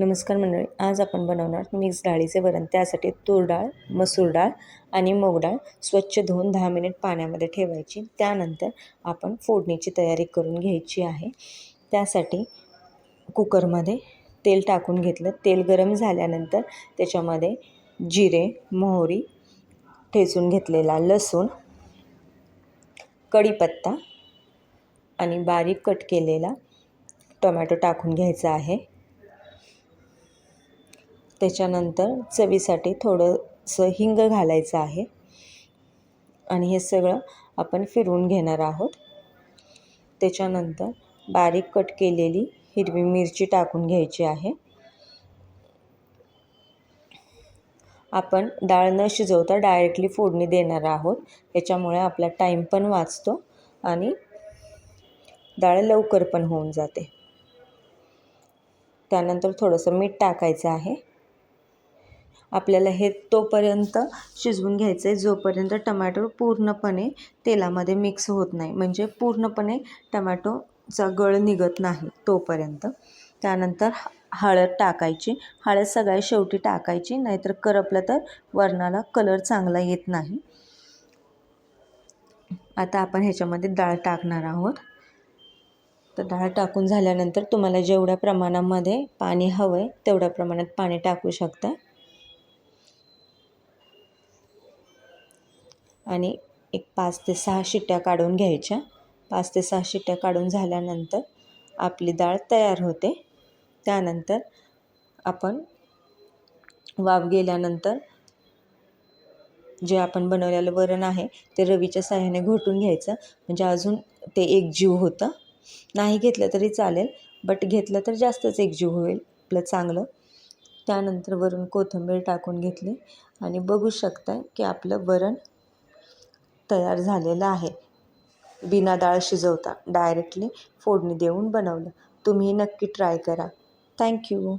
नमस्कार मंडळी आज आपण बनवणार मिक्स डाळीचे वरण. त्यासाठी तूर डाळ मसूर डाळ आणि मूग डाळ स्वच्छ धुवून दहा मिनिट पाण्यामध्ये ठेवायची. त्यानंतर आपण फोडणीची तयारी करून घ्यायची आहे. त्यासाठी कुकरमध्ये तेल टाकून घेतलं. तेल गरम झाल्यानंतर त्याच्यामध्ये जिरे मोहरी ठेचून घेतलेला लसूण कढीपत्ता आणि बारीक कट केलेला टोमॅटो टाकून घ्यायचा आहे. त्याच्यानंतर चवीसाठी थोडंसं हिंग घालायचं आहे. आणि हे सगळं आपण फिरवून घेणार आहोत. त्याच्यानंतर बारीक कट केलेली हिरवी मिरची टाकून घ्यायची आहे. आपण डाळ न शिजवता डायरेक्टली फोडणी देणार आहोत. त्याच्यामुळे आपला टाईम पण वाचतो आणि डाळ लवकर पण होऊन जाते. त्यानंतर थोडंसं मीठ टाकायचं आहे. आपल्याला हे तोपर्यंत शिजवून घ्यायचं आहे जोपर्यंत टमॅटो पूर्णपणे तेलामध्ये मिक्स होत नाही. म्हणजे पूर्णपणे टमॅटोचा गळ निघत नाही तोपर्यंत. त्यानंतर हळद टाकायची. हळद सगळ्या शेवटी टाकायची नाहीतर करपलं तर वरणाला कलर चांगला येत नाही. आता आपण ह्याच्यामध्ये डाळ टाकणार आहोत. तर डाळ टाकून झाल्यानंतर तुम्हाला जेवढ्या प्रमाणामध्ये पाणी हवं आहे तेवढ्या प्रमाणात पाणी टाकू शकता. आणि एक पाच ते सहा शिट्ट्या काढून घ्यायच्या. पाच ते सहा शिट्ट्या काढून झाल्यानंतर आपली डाळ तयार होते. त्यानंतर आपण वाफ गेल्यानंतर जे आपण बनवलेलं वरण आहे ते रवीच्या साह्याने घोटून घ्यायचं. म्हणजे अजून ते एकजीव होतं. नाही घेतलं तरी चालेल बट घेतलं तर जास्तच एकजीव होईल. आपलं चांगलं. त्यानंतर वरून कोथिंबीर टाकून घेतली. आणि बघू शकता की आपलं वरण तयार झालेलं आहे. बिना डाळ शिजवता डायरेक्टली फोडणी देऊन बनवलं. तुम्ही नक्की ट्राय करा. थँक्यू.